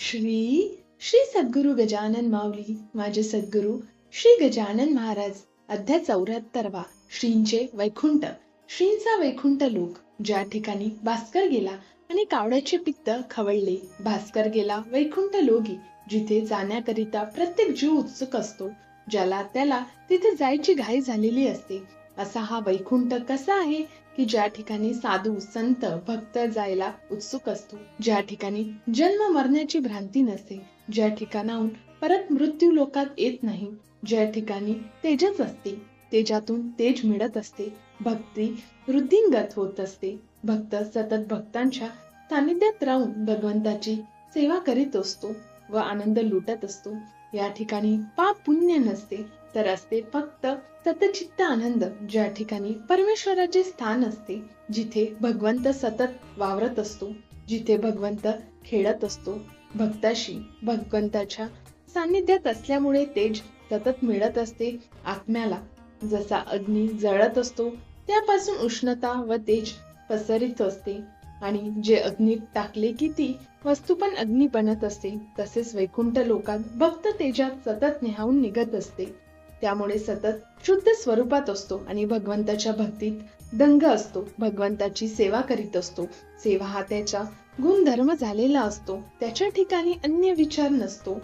श्री श्री सद्गुरु गजानन माऊली माझे सद्गुरु श्री गजानन महाराज अध्याय चौऱ्याहत्तरवा श्रींचे वैकुंठ. श्रींचा वैकुंठ लोक ज्या ठिकाणी भास्कर गेला आणि कावड्याचे पित्त खवळले. भास्कर गेला वैकुंठ लोगी जिथे जाण्याकरिता प्रत्येक जीव उत्सुक असतो ज्याला त्याला तिथे जायची घाई झालेली असते. असा हा वैकुंठ कसा आहे? की ज्या ठिकाणी साधू संत भक्त जायला उत्सुक असतो ज्या ठिकाणी जन्म मरण्याची भ्रांती नसते ज्या ठिकाणाहून परत मृत्यू लोकात येत नाही ज्या ठिकाणी तेजच असते तेजातून तेज मिळत असते भक्ती वृद्धिंगत होत असते. भक्त सतत भक्तांच्या सानिध्यात राहून भगवंताची सेवा करीत असतो व आनंद लुटत असतो. या ठिकाणी पाप पुण्य नसते तर असते फक्त सतचित्त आनंद ज्या ठिकाणी परमेश्वराचे स्थान असते जिथे भगवंत सतत वावरत असतो जिथे भगवंत खेळत असतो भक्ताशी भगवंताच्या सान्निध्यात असल्यामुळे तेज सतत मिळत असते आत्म्याला. जसा अग्नी जळत असतो त्यापासून उष्णता व तेज पसरित असते. आणि जे अग्नीत टाकले की ती वस्तू पण अग्नी बनत असते तसेच वैकुंठ लोकात भक्त तेजात सतत निहावून निघत असते. त्यामुळे सतत शुद्ध स्वरूपात असतो आणि भगवंताच्या भक्तीत दंग असतो. भगवंताची सेवा करीत असतो. सेवा हा त्याच्या गुणधर्म झालेला असतो. त्याच्या ठिकाणी अन्य विचार नसतो.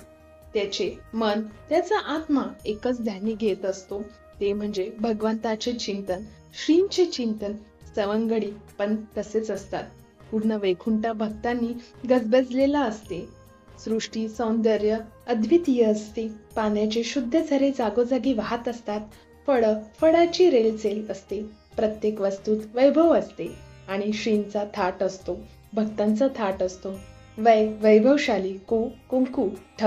त्याचे मन त्याचा आत्मा एकच ध्यानी घेत असतो. ते म्हणजे भगवंताचे चिंतन श्रींचे चिंतन सवंगडी पण तसेच असतात. पूर्ण वैकुंठ भक्तांनी गजबजलेला असते. सृष्टी सौंदर्य अद्वितीय असते. पाण्याचे शुद्ध झरे जागोजागी वाहत असतात. फळ फळाची रेलचेल असते. प्रत्येक वस्तूत वैभव असते आणि श्रींचा थाट असतो. भक्तांचा थाट असतो. वै वैभवशाली कु कुंकू ठ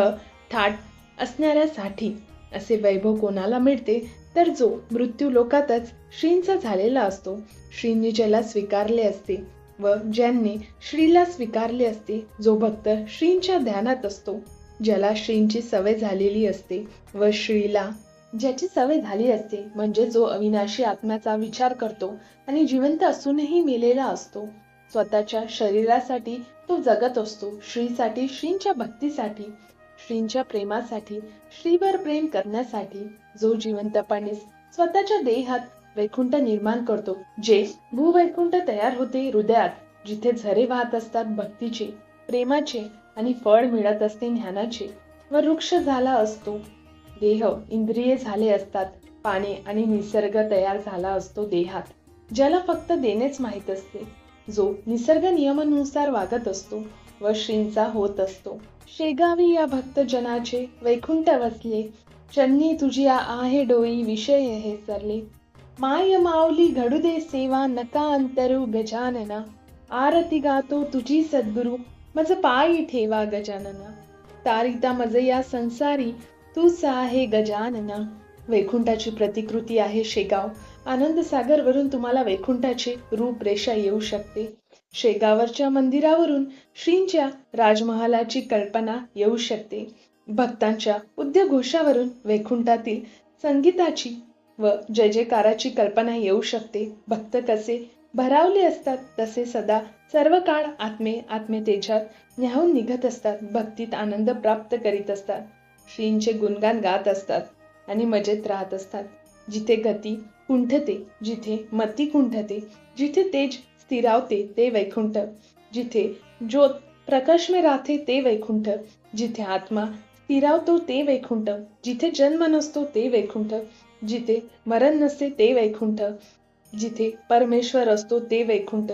थाट असणाऱ्यासाठी असे वैभव कोणाला मिळते? तर जो मृत्यू लोकातच श्रींचा झालेला असतो. श्रींनी ज्याला स्वीकारले असते व ज्यांनी श्रीला स्वीकारले असते जो भक्त श्रींच्या ध्यानात असतो ज्याला श्रींची सवय झालेली असते व श्रीला ज्याची सवय झाली असते म्हणजे जो अविनाशी आत्म्याचा विचार करतो आणि जिवंत असूनही मेलेला असतो. स्वतःच्या शरीरासाठी तो जगत असतो श्रीसाठी श्रींच्या भक्तीसाठी श्रींच्या प्रेमासाठी श्रीवर प्रेम करण्यासाठी जो जिवंतपणे स्वतःच्या देहात वैकुंठ निर्माण करतो. जे भूवैकुंठ तयार होते हृदयात जिथे झरे वाहत असतात भक्तीचे प्रेमाचे आणि फळ मिळत असते ज्ञानाचे. व वृक्ष झाला असतो. देह इंद्रिये झाले असतात. पाणी आणि निसर्ग तयार झाला असतो देहात. ज्याला फक्त देणेच माहीत असते. जो निसर्ग नियमानुसार वागत असतो व श्रींचा होत असतो. शेगावी या भक्त जनाचे वैकुंठ वसले. चन्नी तुझी आहे डोई विषय हे सरले. माय माऊली घडू दे सेवा नका अंतरू गजानना आरती गातो तुझी सद्गुरु मज पायी ठेवा गजानना तारिता मज या संसारी तूच आहे गजानना वैकुंठाची प्रतिकृती आहे शेगाव आनंद सागरवरून तुम्हाला वैकुंठाची रूपरेषा येऊ शकते शेगावरच्या मंदिरावरून श्रींच्या राजमहालाची कल्पना येऊ शकते भक्तांच्या उद्यघोषावरून वैकुंठातील संगीताची व जय जयकाराची कल्पना येऊ शकते. भक्त कसे भरावले असतात तसे सदा सर्व काळ आत्मे आत्मे तेजात न्याहून निघत असतात. भक्तीत आनंद प्राप्त करीत असतात. श्रींचे गुणगान गात असतात आणि मजेत राहत असतात. जिथे गती कुंठते जिथे मती कुंठते जिथे तेज स्थिरावते ते वैकुंठ. जिथे ज्योत प्रकाशमे राहते ते वैकुंठ. जिथे आत्मा स्थिरावतो ते वैकुंठ. जिथे जन्म नसतो ते वैकुंठ. जिथे मरण नसते ते वैकुंठ. जिथे परमेश्वर असतो ते वैकुंठ.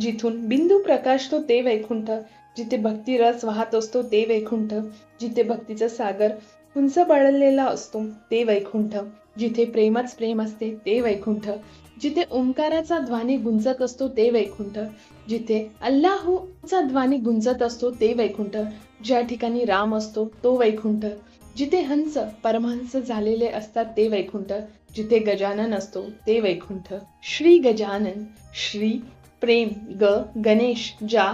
जिथून बिंदू प्रकाशतो ते वैकुंठ. जिथे भक्ती रस वाहत असतो ते वैकुंठ. जिथे भक्तीचा सागर उंच बळलेला असतो ते वैकुंठ. जिथे प्रेमच प्रेम असते ते वैकुंठ. जिथे ओंकाराचा ध्वनी गुंजत असतो ते वैकुंठ. जिथे अल्लाहूचा ध्वानी गुंजत असतो ते वैकुंठ. ज्या ठिकाणी राम असतो तो वैकुंठ. जिथे हंस परमहंस झालेले असतात ते वैकुंठ जिथे गजानन असतो ते वैकुंठ. श्री गजानन श्री प्रेम ग गणेश जा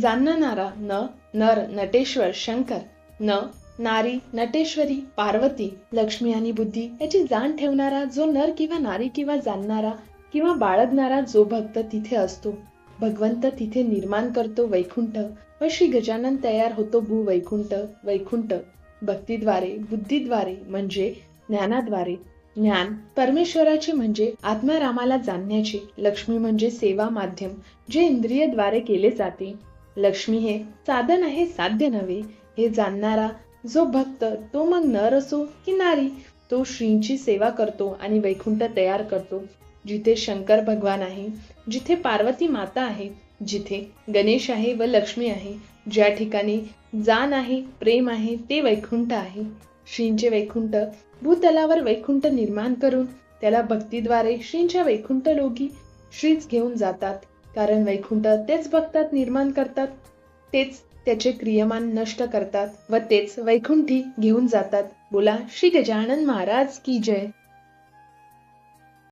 जाणणारा न नर नटेश्वर शंकर न नारी नटेश्वरी पार्वती लक्ष्मी आणि बुद्धी याची जाण ठेवणारा जो नर किंवा नारी किंवा जाणणारा किंवा बाळगणारा जो भक्त तिथे असतो. भगवंत तिथे निर्माण करतो वैकुंठ व श्री गजानन तयार होतो भू वैकुंठ वैकुंठ. भक्तीद्वारे बुद्धीद्वारे म्हणजे ज्ञानाद्वारे. ज्ञान परमेश्वराचे म्हणजे आत्मारामाला जाणण्याचे. लक्ष्मी म्हणजे सेवा माध्यम जे इंद्रियद्वारे केले जाते. लक्ष्मी हे साधन आहे साध्य नव्हे. हे जाणणारा जो भक्त तो मग नर असो की नारी तो श्रींची सेवा करतो आणि वैकुंठ तयार करतो. जिथे शंकर भगवान आहे जिथे पार्वती माता आहे जिथे गणेश आहे व लक्ष्मी आहे ज्या ठिकाणी जाण आहे प्रेम आहे ते वैकुंठ आहे. श्रींचे वैकुंठ भूतलावर वैकुंठ निर्माण करून त्याला भक्तीद्वारे श्रींच्या वैकुंठ लोकी श्रीच घेऊन जातात. कारण वैकुंठ तेच भक्तात निर्माण करतात तेच त्याचे क्रियमान नष्ट करतात व तेच वैकुंठी घेऊन जातात. बोला श्री गजानन महाराज की जय.